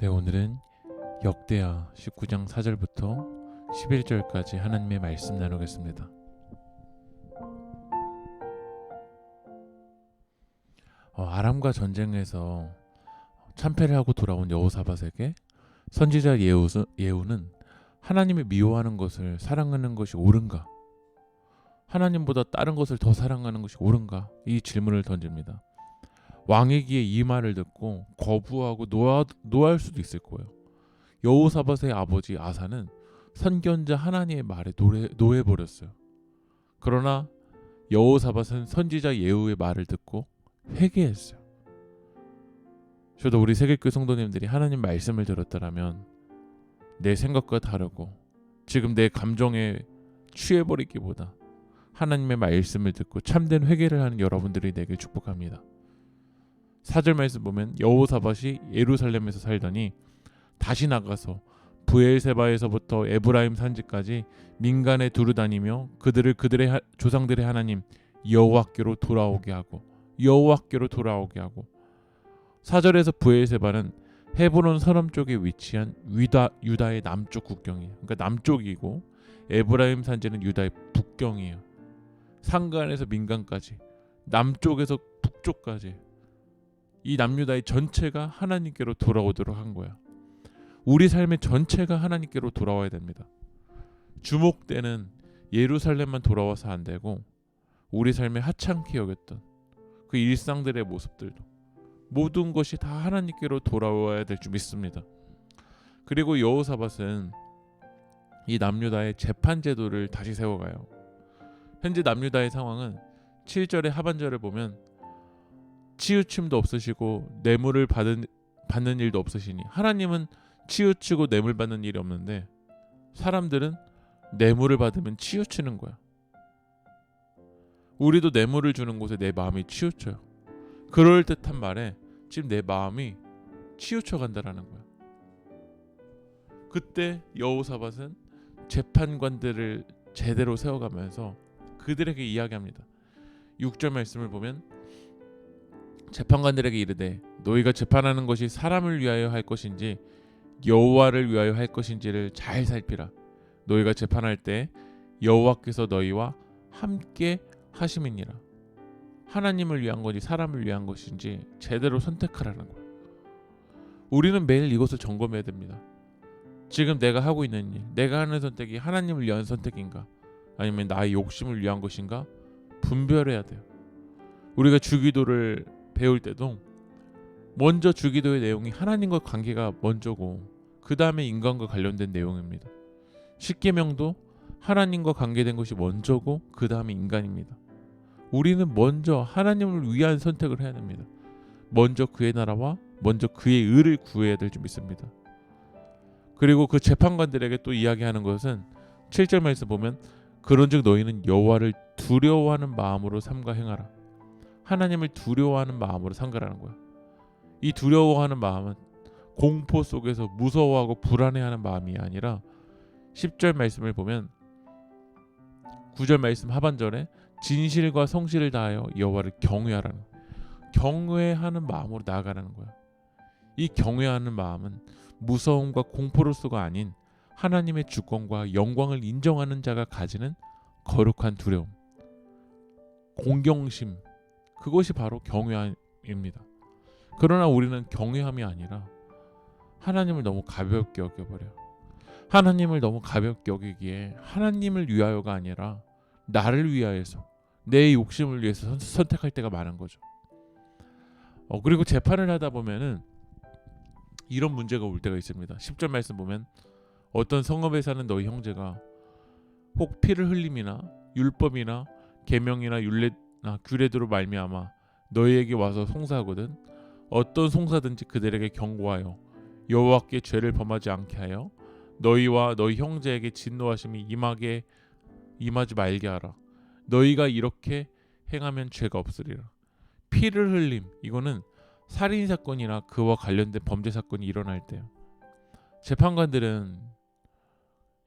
네, 오늘은 역대하 19장 4절부터 11절까지 하나님의 말씀 나누겠습니다. 어, 아람과 전쟁에서 참패를 하고 돌아온 여호사밧에게 선지자 예후, 예후는 하나님이 미워하는 것을 사랑하는 것이 옳은가? 하나님보다 다른 것을 더 사랑하는 것이 옳은가? 이 질문을 던집니다. 왕에게 이 말을 듣고 거부하고 노하, 노할 수도 있을 거예요. 여호사밧의 아버지 아사는 선견자 하나님의 말에 노래, 노해버렸어요. 그러나 여호사밧은 선지자 예후의 말을 듣고 회개했어요. 저도 우리 세계교 성도님들이 하나님 말씀을 들었다라면 내 생각과 다르고 지금 내 감정에 취해버리기보다 하나님의 말씀을 듣고 참된 회개를 하는 여러분들이 되길 축복합니다. 사절 말씀 보면 여호사밧이 예루살렘에서 살더니 다시 나가서 부엘세바에서부터 에브라임 산지까지 민간에 두루 다니며 그들을 그들의 하, 조상들의 하나님 여호와께로 돌아오게 하고 여호와께로 돌아오게 하고 사절에서 부엘세바는 헤브론 서남 쪽에 위치한 위다 유다의 남쪽 국경이에요. 그러니까 남쪽이고 에브라임 산지는 유다의 북경이에요. 상간에서 민간까지 남쪽에서 북쪽까지 이 남유다의 전체가 하나님께로 돌아오도록 한 거야. 우리 삶의 전체가 하나님께로 돌아와야 됩니다. 주목되는 예루살렘만 돌아와서 안 되고 우리 삶에 하찮게 여겼던 그 일상들의 모습들도 모든 것이 다 하나님께로 돌아와야 될 줄 믿습니다. 그리고 여호사밧은 이 남유다의 재판 제도를 다시 세워가요. 현재 남유다의 상황은 7절의 하반절을 보면 치우침도 없으시고 뇌물을 받은 받는 일도 없으시니 하나님은 치우치고 뇌물 받는 일이 없는데 사람들은 뇌물을 받으면 치우치는 거야. 우리도 뇌물을 주는 곳에 내 마음이 치우쳐요. 그럴 듯한 말에 지금 내 마음이 치우쳐 간다라는 거야. 그때 여호사밧은 재판관들을 제대로 세워가면서 그들에게 이야기합니다. 6절 말씀을 보면 재판관들에게 이르되 너희가 재판하는 것이 사람을 위하여 할 것인지 여호와를 위하여 할 것인지를 잘 살피라. 너희가 재판할 때 여호와께서 너희와 함께 하심이니라. 하나님을 위한 건지 사람을 위한 것인지 제대로 선택하라는 거예요. 우리는 매일 이것을 점검해야 됩니다. 지금 내가 하고 있는 일, 내가 하는 선택이 하나님을 위한 선택인가? 아니면 나의 욕심을 위한 것인가? 분별해야 돼요. 우리가 주기도를 배울 때도 먼저 주기도의 내용이 하나님과 관계가 먼저고 그 다음에 인간과 관련된 내용입니다. 십계명도 하나님과 관계된 것이 먼저고 그 다음에 인간입니다. 우리는 먼저 하나님을 위한 선택을 해야 됩니다. 먼저 그의 나라와 먼저 그의 의를 구해야 될 줄 믿습니다. 그리고 그 재판관들에게 또 이야기하는 것은 7절 말씀 보면 그런즉 너희는 여호와를 두려워하는 마음으로 삼가 행하라. 하나님을 두려워하는 마음으로 삼가라는 거야. 이 두려워하는 마음은 공포 속에서 무서워하고 불안해하는 마음이 아니라 10절 말씀을 보면 9절 말씀 하반절에 진실과 성실을 다하여 여호와를 경외하라는 경외하는 마음으로 나아가라는 거야. 이 경외하는 마음은 무서움과 공포로서가 아닌 하나님의 주권과 영광을 인정하는 자가 가지는 거룩한 두려움, 공경심, 그것이 바로 경외함입니다. 그러나 우리는 경외함이 아니라 하나님을 너무 가볍게 여겨버려요. 하나님을 너무 가볍게 여기기에 하나님을 위하여가 아니라 나를 위하여서 내 욕심을 위해서 선 택할 때가 많은 거죠. 어, 그리고 재판을 하다 보면은 이런 문제가 올 때가 있습니다. 10절 말씀 보면 어떤 성읍에 사는 너희 형제가 혹 피를 흘림이나 율법이나 계명이나 율례 나 규례대로 말미암아 너희에게 와서 송사하거든. 어떤 송사든지 그들에게 경고하여 여호와께 죄를 범하지 않게 하여 너희와 너희 형제에게 진노하심이 임하게 임하지 말게 하라. 너희가 이렇게 행하면 죄가 없으리라. 피를 흘림. 이거는 살인 사건이나 그와 관련된 범죄 사건이 일어날 때요. 재판관들은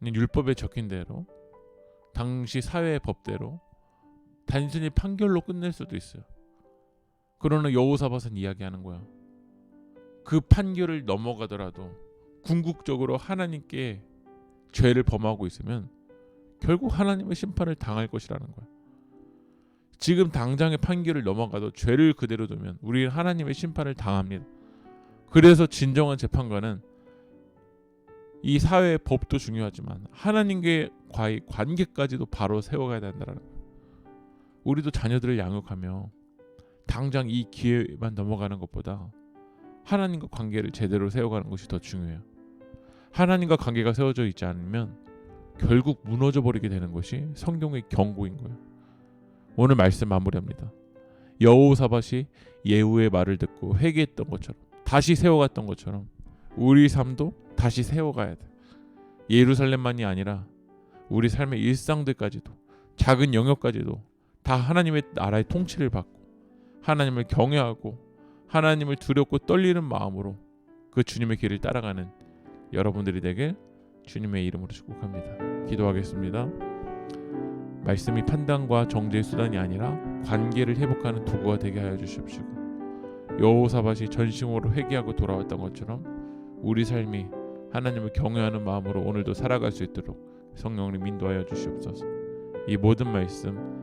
율법에 적힌 대로 당시 사회의 법대로 단순히 판결로 끝낼 수도 있어요. 그러나 여호사밧은 이야기하는 거야. 그 판결을 넘어가더라도 궁극적으로 하나님께 죄를 범하고 있으면 결국 하나님의 심판을 당할 것이라는 거야. 지금 당장의 판결을 넘어가도 죄를 그대로 두면 우리는 하나님의 심판을 당합니다. 그래서 진정한 재판관은 이 사회의 법도 중요하지만 하나님과의 관계까지도 바로 세워가야 된다는 거예요. 우리도 자녀들을 양육하며 당장 이 기회만 넘어가는 것보다 하나님과 관계를 제대로 세워가는 것이 더 중요해요. 하나님과 관계가 세워져 있지 않으면 결국 무너져 버리게 되는 것이 성경의 경고인 거예요. 오늘 말씀 마무리합니다. 여호사밧이 예후의 말을 듣고 회개했던 것처럼 다시 세워갔던 것처럼 우리 삶도 다시 세워가야 돼. 예루살렘만이 아니라 우리 삶의 일상들까지도 작은 영역까지도 다 하나님의 나라의 통치를 받고 하나님을 경외하고 하나님을 두렵고 떨리는 마음으로 그 주님의 길을 따라가는 여러분들이 되길 주님의 이름으로 축복합니다. 기도하겠습니다. 말씀이 판단과 정죄의 수단이 아니라 관계를 회복하는 도구가 되게 하여 주십시오. 여호사밧이 전심으로 회개하고 돌아왔던 것처럼 우리 삶이 하나님을 경외하는 마음으로 오늘도 살아갈 수 있도록 성령님 인도하여 주시옵소서. 이 모든 말씀